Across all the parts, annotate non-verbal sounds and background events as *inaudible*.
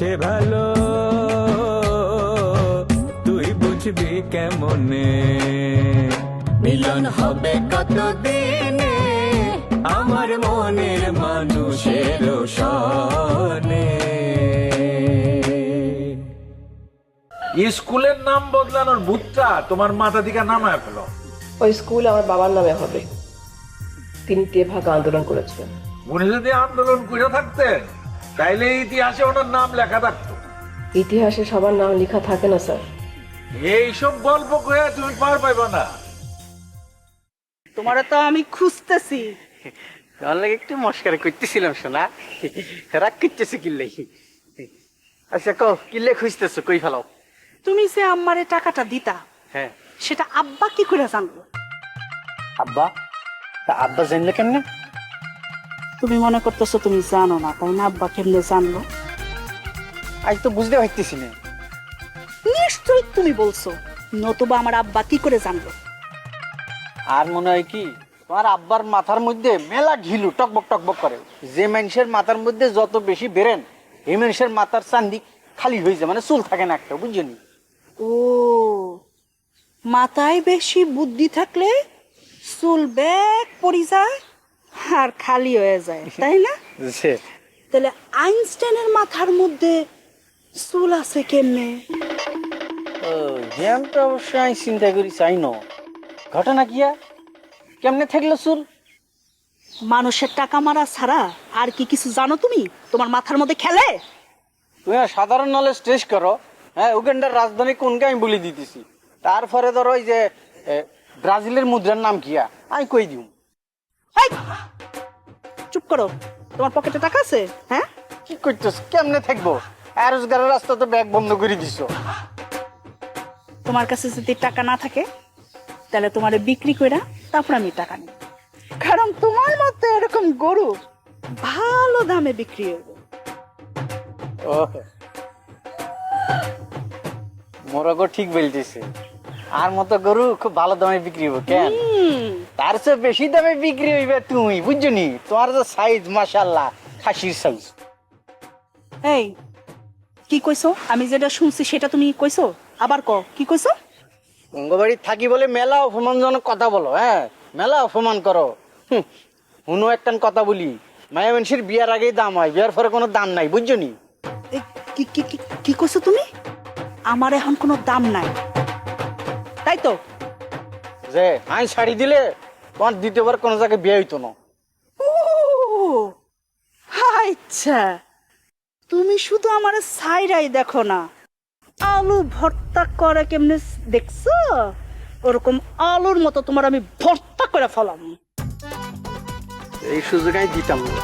সে ভালো। তুই বুঝবি কেমনে? মিলন হবে কত দিনে আমার মনের মানুষের সনে। স্কুলের নাম বদলানোর ভূতটা তোমার মাথা দিকে নামায় ফেলো। ওই স্কুল আমার বাবার নামে হবে। তিনি তেভাগ আন্দোলন করেছিলেন। উনি যদি আন্দোলন করে থাকতেন তাইলে ইতিহাসে ওনার নাম লেখা থাকতো। ইতিহাসে সবার নাম লেখা থাকে না স্যার। এইসব গল্প কয়ে তুমি পার পাইবা না। তোমারে তো আমি খুঁজতেছি। আমার লাগে একটু মস্কারা করতেছিলাম শোনা রাগ করতেছে কিল্লে আচ্ছা কো কিল্লে খুঁজতেছো? কই ফেলাও। তুমি যে আম্মারে টাকাটা দিতা হ্যাঁ। সেটা আব্বা কি করে জানলো? আব্বা? তা আব্বা জানলে কেমনে? তুমি মনে করতেছো তুমি জানো না তাই না আব্বা? কেমনে জানলো? আজ তো বুঝতে পারতেছি না। নিশ্চয়ই তুমি বলছো নতুবা আমার আব্বা কি করে জানলো? আর মনে হয় কি তোমার আব্বার মাথার মধ্যে মেলা ঘিলু টকবক টকবক করে। যে মানুষের মাথার মধ্যে যত বেশি বেরেন এই মানুষের মাথার চান্দি খালি হয়ে যায় মানে চুল থাকে না একটা বুঝছেন ও মাথায় বেশি বুদ্ধি থাকলে চুল ব্যাগ পড়ি যায়? আর খালি হয়ে যায় তাই না? *laughs* তাহলে আইনস্টাইনের মাথার মধ্যে চুল আছে কেমনে? ও জ্ঞান অবশ্যই আমি চিন্তা করি চাই ন। ঘটনা কিয়া কেমনে থাকল চুল? মানুষের টাকা মারা ছাড়া আর কি কিছু জানো তুমি? তোমার মাথার মধ্যে খেলে? তুমি সাধারণ নলেজ টেস্ট করো। হ্যাঁ উগান্ডার রাজধানী কোনকে আমি বলে দিতেছি? তারপরে ধরো ওই যে ব্রাজিলের মুদ্রার নাম কিয়া আমি কই দিউ এই! চুপ করো। তোমার পকেটে টাকা আছে? হ্যাঁ? কি করতেছ? কেমনে থাকব? রোজগারের রাস্তা তো ব্যাগ বন্ধ করে দিছো। তোমার কাছে যদি টাকা না থাকে তাহলে তোমার বিক্রি করে তারপর আমি টাকা নিই কারণ তোমার মতো এরকম গরু ভালো দামে বিক্রি হবে মোরগো ঠিক বলতেছে। আর মতো গরু খুব ভালো দামে বিক্রি হব কেন? তার চেয়ে বেশি দামে বিক্রি হইবে তুমি বুঝছ নি তোমার যে সাইজ মাশাল্লাহ খাসির সাইজ এই কি কইছো? আমি যেটা শুনছি সেটা তুমি কইছো? আবার ক কি কইছো? অঙ্গবাড়ি থাকি বলে মেলা অপমানজনক কথা বলো হ্যাঁ? মেলা অপমান করো। হুনো একটা কথা বলি। মায়া মানুষের বিয়ার আগেই দাম হয় বিয়ার পরে কোনো দাম নাই বুঝছ নি এই, কি কি কি- কি কইছো তুমি? আমার এখন কোনো দাম নাই। তাই তো? যে আই শাড়ি দিলে তোমার দ্বিতীয়বার কোনো জায়গায় বিয়ে হইতো না। আচ্ছা তুমি শুধু আমার সাইরাই দেখো না। আলু ভর্তা করে কেমনে দেখছ? ওরকম আলুর মতো তোমার আমি ভর্তা করে ফেলাম। এই সুযোগ আমি দিতাম। না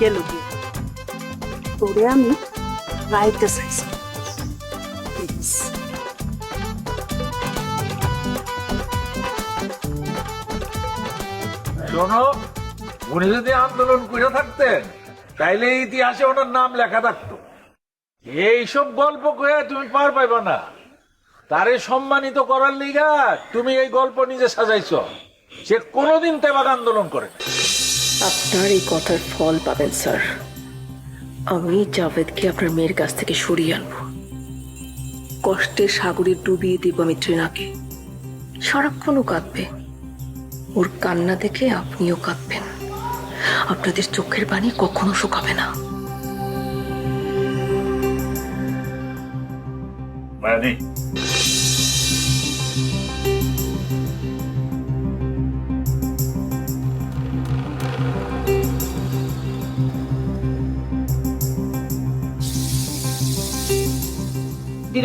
গেল গিয়ে তোরে আমি Please. শোনো উনি যদি আন্দোলন করে থাকতেন তাইলে ইতিহাসে ওনার নাম লেখা থাকতো। এইসব গল্প কয়ে তুমি পার পাইবা না। তারে সম্মানিত করার লিগা তুমি এই গল্প নিজে সাজাইছ। সে কোনোদিন তেবাগ আন্দোলন করে আপনার এই কথার ফল পাবেন স্যার। আমি জাভেদকে আপনার মেয়ের কাছ থেকে সরিয়ে আনব। কষ্টের সাগরে ডুবিয়ে দিব আমি ট্রিনাকে সারাক্ষণও কাঁদবে। ওর কান্না দেখে আপনিও কাঁদবেন। আপনাদের চোখের পানি কখনো শুকাবে না। মায়াদি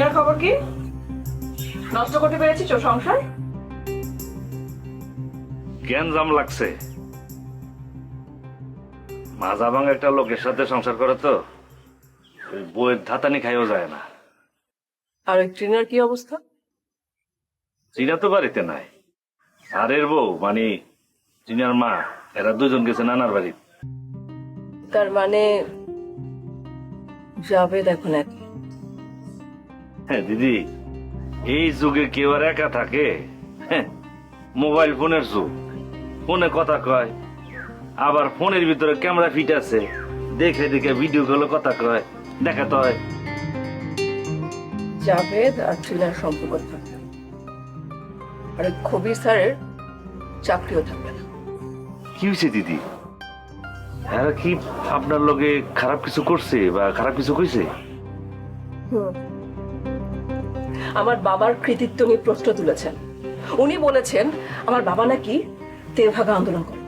দিনের খবর কি? নষ্ট করতে পেরেছিস ও সংসার? গ্যাঞ্জাম লাগছে। মাজা ভাঙা একটা লোকের সাথে সংসার করে তো ওই বইয়ের ধাতানি খাইও যায় না। আর ওই ট্রেনার কি অবস্থা? চিনা তো বাড়িতে নাই। আরের বউ মানে চিনার মা এরা দুজন গেছে নানার বাড়ি। তার মানে জাভেদ এখন। এক হ্যাঁ দিদি এই যুগে কেউ আর একা থাকে হ্যাঁ, মোবাইল ফোনের যুগ। ফোনে কথা কয় আবার ফোনের ভিতরে ক্যামেরা ফিট আছে দেখে দেখে ভিডিও কলে কথা কয় দেখাতে হয়। জাভেদ আর ট্রেনার সম্পর্ক থাকবে আর স্যারের চাকরিও থাকবে না। কি হয়েছে দিদি? এরা কি আপনার লগে খারাপ কিছু করছে বা খারাপ কিছু কইছে? আমার বাবার কৃতিত্ব নিয়ে প্রশ্ন তুলেছেন। উনি বলেছেন আমার বাবা নাকি তেভাগা আন্দোলন করে।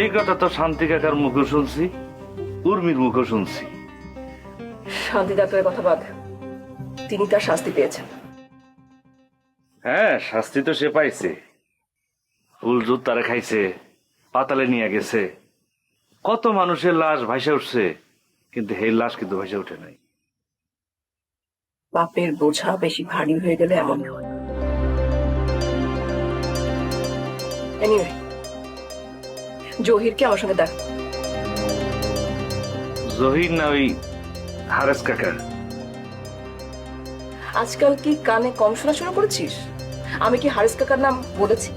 এই কথা তো শান্তি কাকার মুখে শুনছি উর্মির মুখে শুনছি। শান্তি ডাক্তারের কথা বাদ। তিনি তার শাস্তি পেয়েছেন। হ্যাঁ শাস্তি তো সে পাইছে। ফুল জুত তারা খাইছে পাতালে নিয়ে গেছে। কত মানুষের লাশ ভাসে উঠছে কিন্তু সেই লাশ কিন্তু ভাসে উঠে নাই। বাপের বোঝা বেশি ভারী হয়ে গেলে এমন হয় এনিওয়ে জহিরকে আমার সঙ্গে দেখ। জহির না ওই হারেস কাকা আজকাল কি কানে কম শোনা শুরু করেছিস? আমি কি হারিস কাকার নাম বলেছি?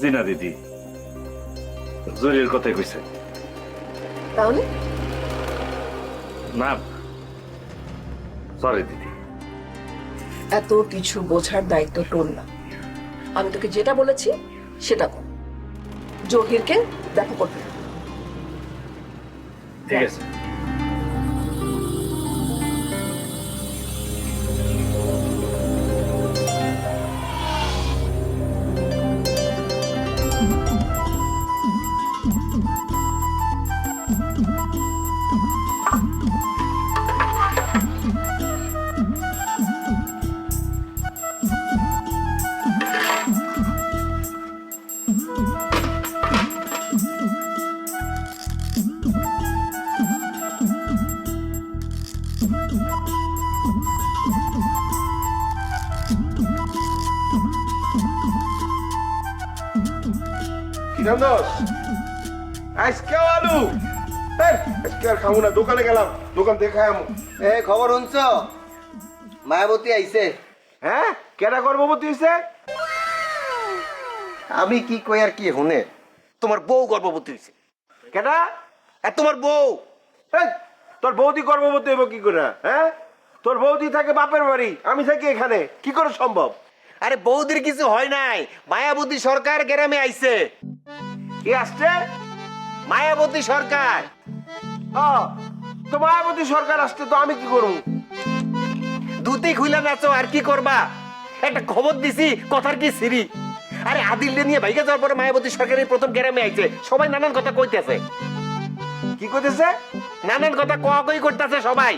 জি না দিদি জহিরের কথাই কইছে। তাহলে? না সরি দিদি। এত কিছু বোঝার দায়িত্ব তোর না। আমি তোকে যেটা বলেছি সেটা কর। জহিরকে দেখা করতে ঠিক আছে। আজকেও আলু। আজকে আর খাব না দোকানে গেলাম। দোকান থেকে খাই আমু। এ খবর শুনছ? মায়াবতী আইছে। হ্যাঁ? গর্ভবতী হয়েছে আমি কি কই আর কি শুনে? তোমার বউ গর্ভবতী হয়েছে কেটা আর তোমার বউ। তোর বৌদি গর্ভবতী হইব কি করে? হ্যাঁ? তোর বৌদি থাকে বাপের বাড়ি আমি থাকি এখানে। কি করে সম্ভব? আরে বৌদির কিছু হয় নাই। মায়াবতী সরকার গ্রামে আইছে। কি আসছে মায়াবতী সরকার। ও তো মায়াবতী সরকার আসছে তো আমি কি করব? দুটি খুলে নাচো আর কি করবা? একটা খবর দিছি কথার কি সিরি আরে আদিলকে নিয়ে ভাইকে যাওয়ার পরে মায়াবতী সরকারের প্রথম গ্রামে আইছে। সবাই নানান কথা কইতেছে। কি করতেছে নানান কথা কোয়া কই করতেছে সবাই।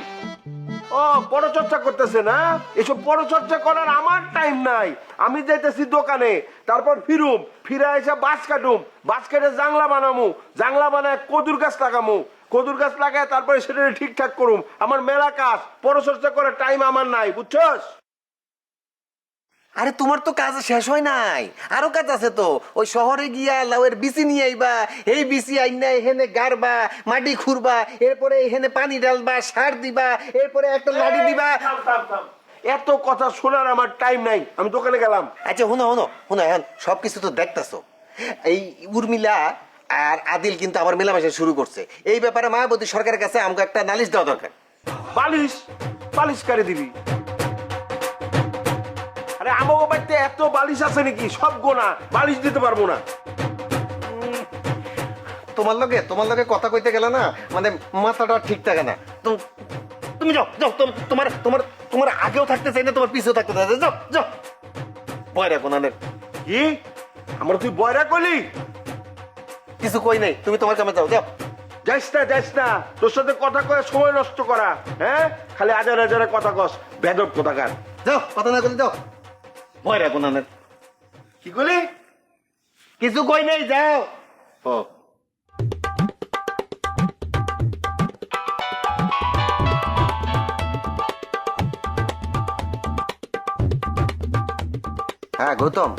ও, পরচর্চা করতেছে না? এসব পরচর্চা করার আমার টাইম নাই। আমি যাইতেছি দোকানে, তারপর ফিরুম। ফিরে এসে বাস কাটুম। বাস কেটে জাংলা বানামু। জাংলা বানায় কদুর গাছ লাগামু। কদুর গাছ লাগায় তারপরে সেটা ঠিকঠাক করুম। আমার মেলা কাজ। পরচর্চা করার টাইম আমার নাই, বুঝছস? আরে তোমার তো কাজ শেষ হয় নাই। আরও কাজ আছে তো। ওই শহরে গিয়া লাউয়ের বিচি নিয়ে আইবা এই বিচি আইনা এখানে গাড়বা মাটি খুঁড়বা এরপরে এখানে পানি ডালবা সার দিবা এরপরে একটা লাড়ি দিবা। এত কথা শোনার আমার টাইম নাই। আমি দোকানে গেলাম। আচ্ছা শুনো শুনো শুনো এখন সবকিছু তো দেখতেছো। এই উর্মিলা আর আদিল কিন্তু আবার মেলামেশা শুরু করছে। এই ব্যাপারে মায়াবতী সরকারের কাছে আমাকে একটা নালিশ দেওয়া দরকার। বালিশ? বালিশ কারে দিবি? আরে আমাকে বাড়িতে এত বালিশ আছে নাকি? সব গোনা বালিশ দিতে পারব না। তোমার লগে তোমার লগে কথা কইতে গেলে না মানে মাথাটা ঠিক থাকে না। তুম- যাও যাও তোম- তোমার তোমার তোমার আগেও থাকতে চাই না তোমার পিছেও থাকতে চাই। যাও যাও। বয়রা কোনানের কি? আমার তুই বয়রা কলি কিছু কই নাই তুমি তোমার কামে যাও যাও। যাইস না যাইস না। তোর সাথে কথা কয়ে সময় নষ্ট করা হ্যাঁ? খালি আজার আজারে কথা কস। বেদব কোথাকার? যাও কথা না বলে যাও। ভয় রাখো না কি করলি কিছু কই নাই যাও। ও। হ্যাঁ গৌতম।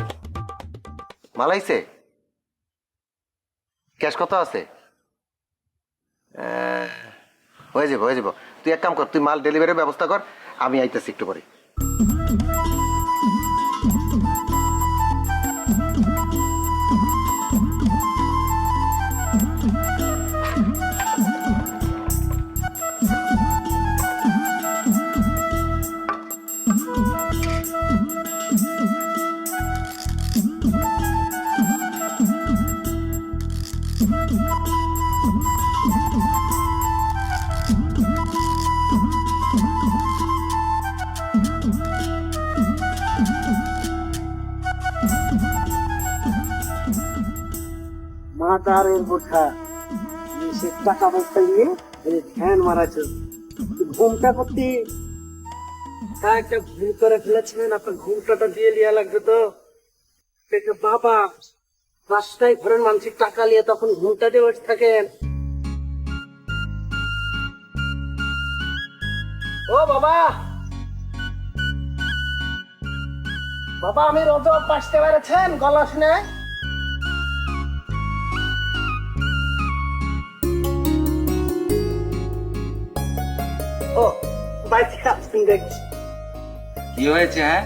মালাইছে ক্যাশ কত আছে? হয়ে যাব হয়ে যাব। তুই এক কাম কর তুই মাল ডেলিভারির ব্যবস্থা কর আমি আইতেছি একটু পরে। মাতারের সে টাকা পয়সা নিয়ে ধ্যান মারাছে ঘুমটা করতে। হ্যাঁ একটা ভুল করে ফেলেছিলেন, আপনার ঘুমটাটা দিয়ে লিয়া লাগবে তো। বাবা রাস্তায় ঘরের মানসিক টাকা নিয়ে তখন ঘুমটা দিয়ে বসে থাকেন। ও বাবা! বাবা, আমি রোদ পাশতে পেরেছেন গলা শুনে। ও বাইরে আসছেন দেখছি কি হয়েছে হ্যাঁ?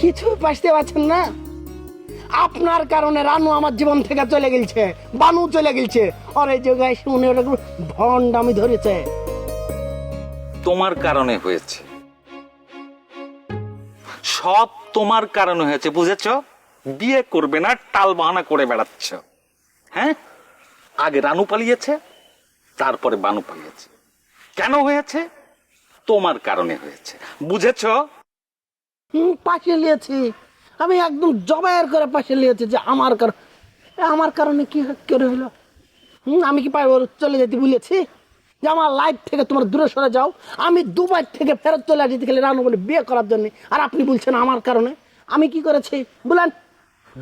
কিছু বাঁচতে পারছেন না? আপনার কারণে রানু আমার জীবন থেকে চলে গেছে বানু চলে গেছে আর এই জায়গায় শুনে ওটা ভন্ডামি ধরেছে। তোমার কারণে হয়েছে। সব তোমার কারণে হয়েছে বুঝেছ? বিয়ে করবে না টাল বাহানা করে বেড়াচ্ছ। হ্যাঁ? আগে রানু পালিয়েছে তারপরে বানু পালিয়েছে। কেন হয়েছে? তোমার কারণে হয়েছে। বুঝেছ? পাশে নিয়েছি। আমি একদম জবাইয়ের করে পাশে নিয়েছি যে আমার কারণ আমার কারণে কি করে হলো? হুম আমি কি পাইব চলে যেতে বলেছি? যে আমার লাইফ থেকে তোমার দূরে সরে যাও। আমি দুবার থেকে ফেরত চলে আসি গেলে রানু বলে বিয়ে করার জন্য। আর আপনি বলছেন আমার কারণে। আমি কি করেছি? বলেন।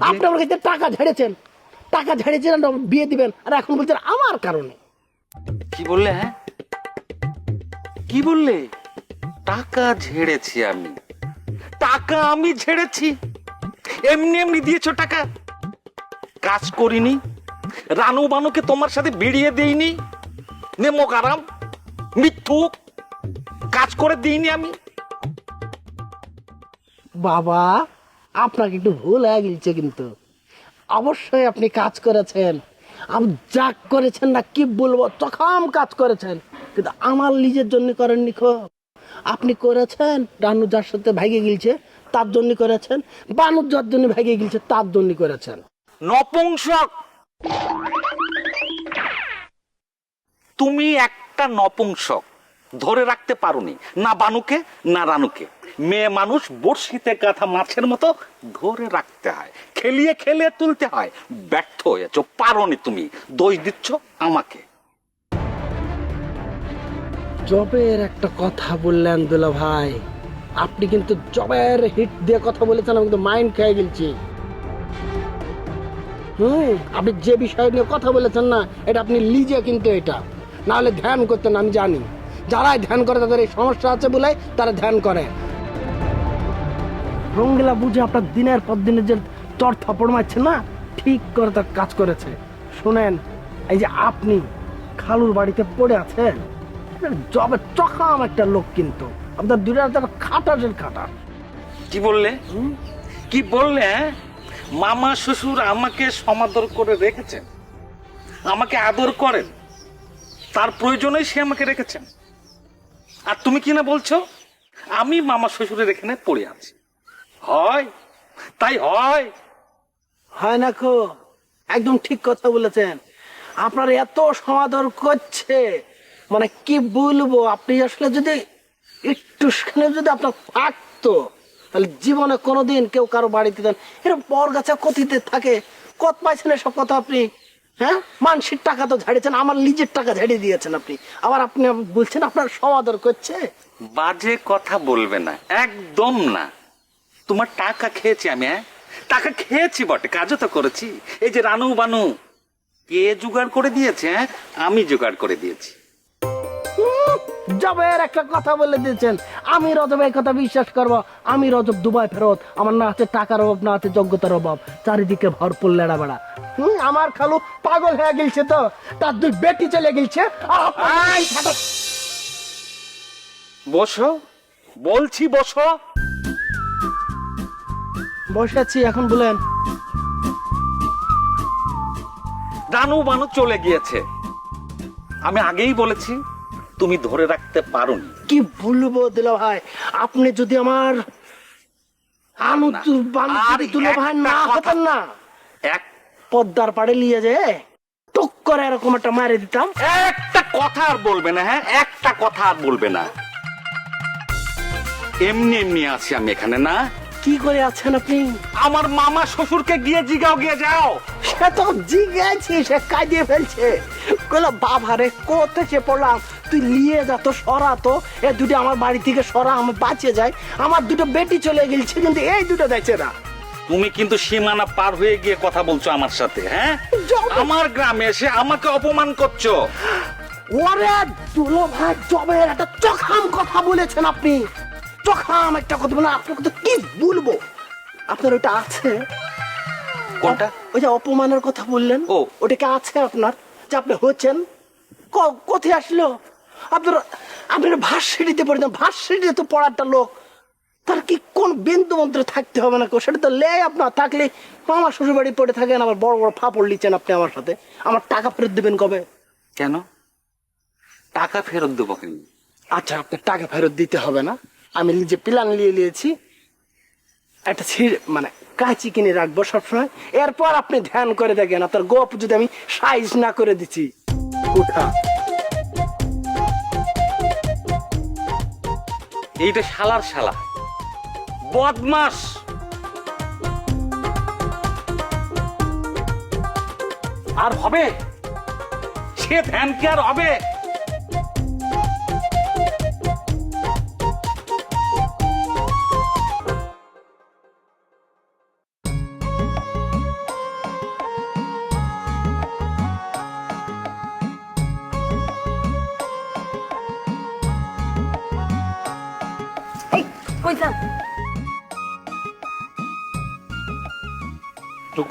আপনি আমার কাছে টাকা ঝেড়েছেন। টাকা ঝেড়েছেন বিয়ে দিবেন। আর এখন বলছেন আমার কারণে। কি বললে হ্যাঁ? কি বললে? টাকা ঝেড়েছি আমি। টাকা আমি ঝেড়েছি? এমনি এমনি দিয়েছ টাকা। কাজ করিনি। রানু বানুকে তোমার সাথে বিড়িয়ে দেইনি। নেমক আরাম। মিথ্যুক কাজ করে দিইনি আমি। বাবা, আপনাকে একটু ভুল হয়ে গেছে কিন্তু। অবশ্যই আপনি কাজ করেছেন। আপনি যা করেছেন না কি বলব চখাম কাজ করেছেন। কিন্তু আমার নিজের জন্য করেননি খো আপনি করেছেন, রানু যার সাথে ভাগে গিলছে, তার জন্য করেছেন, বানু যার জন্য ভাগে গিলছে, তার জন্য করেছেন। নপুংসক! তুমি একটা নপুংসক, ধরে রাখতে পারোনি, না বানুকে, না রানুকে। মেয়ে মানুষ বড়শিতে গাথা মাছের মতো ধরে রাখতে হয়, খেলিয়ে খেলিয়ে তুলতে হয়। ব্যর্থ হয়েছ, পারোনি তুমি, দোষ দিচ্ছ আমাকে। জবের একটা কথা বললেন দুলা ভাই। আপনি কিন্তু জবের হিট দিয়ে কথা বলেছেন, আমি কিন্তু মাইন্ড খেয়ে গেছি হুম, আপনি যে বিষয় নিয়ে কথা বলেছেন না, এটা আপনি লিজে কিন্তু এটা। না হলে ধ্যান করতেন, আমি জানি। যারাই ধ্যান করে তাদের এই সমস্যা আছে বলে তারা ধ্যান করে। রঙ্গিলা বুঝে আপনার দিনের পর দিনের যে চর থাপড় মারছে না, ঠিক করে তার কাজ করেছে। শুনেন, এই যে আপনি খালুর বাড়িতে পড়ে আছেন জবে চকাম একটা লোক কিন্তু। আপনার দুটা খাটাসের খাটা। কি বললে? কি বললে হ্যাঁ? মামা শ্বশুর আমাকে সমাদর করে রেখেছেন। আমাকে আদর করেন। তার প্রয়োজনে সে আমাকে রেখেছেন। আর তুমি কি না বলছো? আমি মামা শ্বশুরের এখানে পড়ে আছি। হয়? তাই হয়? হয় না খো একদম ঠিক কথা বলেছেন। আপনার এত সমাদর করছে। মানে কি বলব? আপনি আসলে যদি একটু যদি আপনার থাকতো, তাহলে জীবনে কোনোদিন কেউ কারও বাড়িতে দেন এরকম বর গাছে কথিতে থাকে, কত পাইছেন এসব কথা আপনি? হ্যাঁ? মানুষের টাকা তো ঝাড়িয়েছেন, আমার নিজের টাকা ঝাড়িয়ে দিয়েছেন আপনি। আবার আপনি বলছেন আপনার সমাদর করছে? বাজে কথা বলবে না, একদম না। তোমার টাকা খেয়েছি আমি হ্যাঁ? টাকা খেয়েছি বটে, কাজও তো করেছি। এই যে রানু বানু, কে জোগাড় করে দিয়েছে হ্যাঁ? আমি জোগাড় করে দিয়েছি। জবের একটা কথা বলে দিয়েছেন। আমি রজব এই কথা বিশ্বাস করব। আমি রজব দুবাই ফেরত। আমার না হাতে টাকার অভাব না হাতে যোগ্যতার অভাব। চারিদিকে ভরপুর লেড়া বেড়া হুম, আমার খালু পাগল হয়ে গেছে তো। তার দুই বেটি চলে গেছে বসো। বলছি বসো। বসেছি এখন বলেন। রানু বানু চলে গিয়েছে। আমি আগেই বলেছি তুমি ধরে রাখতে পারোনি। কি বলব দিল ভাই। আপনি যদি আমার আনু না। তু- বানু আর যদি দুলো ভাই না হতেন না। এক পদ্মার পাড়ে নিয়ে যে টুক করে এরকম একটা মারে দিতাম। একটা কথা আর বলবে না হ্যাঁ? একটা কথা আর বলবে না। এমনি এমনি আছি আমি এখানে না? কি করে আছেন আপনি? আমার মামা শ্বশুরকে গিয়ে জিগাও গিয়ে যাও। সে তো জিগেছি সে কাঁদিয়ে ফেলছে। কইলো বাবা রে কোথেকে পড়লাম? তুই নিয়ে যা তো সরা তো। এ দুটো আমার বাড়ি থেকে সরা আমার বাঁচে যায় আমার দুটো বেটি চলে গেছে কিন্তু এই দুটো দেখছে না। তুমি কিন্তু সীমানা পার হয়ে গিয়ে কথা বলছো আমার সাথে হ্যাঁ? আমার গ্রামে এসে আমাকে অপমান করছ। ওরে দুলো ভাই জবের একটা চখাম কথা বলেছেন আপনি। চখাম একটা কথা বলে আপনাকে তো কি বলব? আপনার ওটা আছে? কোনটা? ওই যে অপমানের কথা বললেন। ও। ওটা কি আছে আপনার? যে আপনি হচ্ছেন? ক- কোথায় আসলো? আপনার আপনার ভার্সিটিতে ভার্সিটিতে তো পড়াটা লোক। তার কি কোন বিন্দু মন্ত্রে থাকতে হবে না? সেটা তো লে আপনার থাকলে আমার পড়ে থাকেন আবার বড় বড় ফাপড় লিচ্ছেন আপনি আমার সাথে। আমার টাকা ফেরত দেবেন কবে? কেন? টাকা ফেরত দেবো কিন্তু আচ্ছা আপনার টাকা ফেরত দিতে হবে না। আমি নিজে প্ল্যান নিয়ে নিয়েছি। একটা মানে কাঁচি কিনে রাখব সবসময়। এরপর আপনি ধ্যান করে দেখেন আপনার গোপ যদি আমি সাইজ না করে দিচ্ছি উঠা। এইটা শালার শালা। বদমাস। আর হবে? সে ধ্যান কি আর হবে?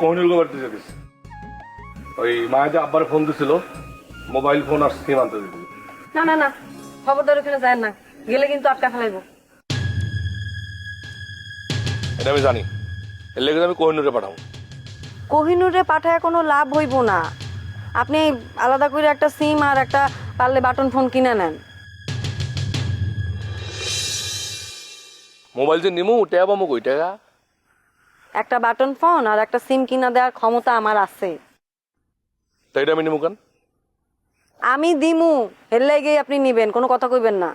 কোহিনুর গোবার দিতে গেছে ওই মায়ের যে আব্বার ফোন দিছিল মোবাইল ফোন আর সিম আনতে দিতে না না না খবরদার ওখানে যায় না গেলে কিন্তু আটকা ফেলাইবো। এটা আমি জানি। এর লেগে আমি কোহিনুরে পাঠাবো। কোহিনুরে পাঠায় কোনো লাভ হইব না। আপনি আলাদা করে একটা সিম আর একটা পারলে বাটন ফোন কিনে নেন। মোবাইল যে নিমু ট্যাব আমু কই টাকা একটা বাটন ফোন আর একটা সিম কিনা দেওয়ার ক্ষমতা আমার আছে। তাই এটা আমি নিমু কেন? আমি দিমু এর লেগে আপনি নিবেন কোনো কথা কইবেন না।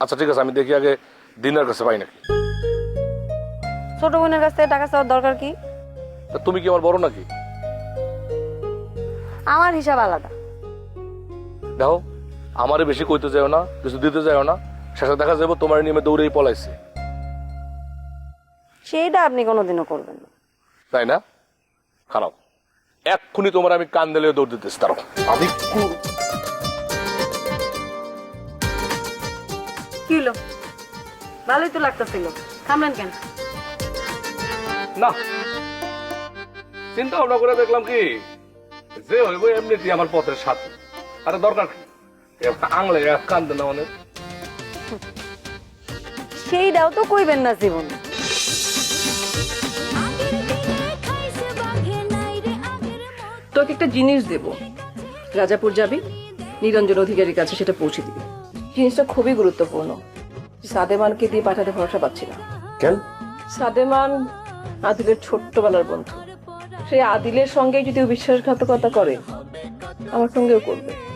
আচ্ছা ঠিক আছে আমি দেখি আগে দিনার কাছে পাই নাকি। ছোট বোনের কাছ টাকা চাওয়ার দরকার কি? তা তুমি কি আমার বড় নাকি? আমার হিসাব আলাদা। দেখো আমারে বেশি কইতে যাও না কিছু দিতে যাও না শেষে দেখা যাব তোমার নিয়মে দৌড়েই পলাইছে। সেইটা আপনি কোনোদিনও করবেন না। তাই না? খারাপ। এক্ষুনি তোমার আমি কান দিলে দৌড় দিতেছি তারও আমি কি হলো? ভালোই তো লাগতেছিল। থামলেন কেন? না। চিন্তা ভাবনা করে দেখলাম কি যে হইব এমনিতেই আমার পথের সাথে। আরে দরকার কি? আংলে এক কান্দে না মানে সেইটাও তো কইবেন না জীবন। তোকে একটা জিনিস দেব। রাজাপুর যাবি? নিরঞ্জন অধিকারীর কাছে সেটা পৌঁছে দিবি। জিনিসটা খুবই গুরুত্বপূর্ণ। সাদেমানকে দিয়ে পাঠাতে ভরসা পাচ্ছি না। কেন? সাদেমান আদিলের ছোট্টবেলার বন্ধু। সেই আদিলের সঙ্গে যদি ও বিশ্বাসঘাতকতা করে আমার সঙ্গেও করবে।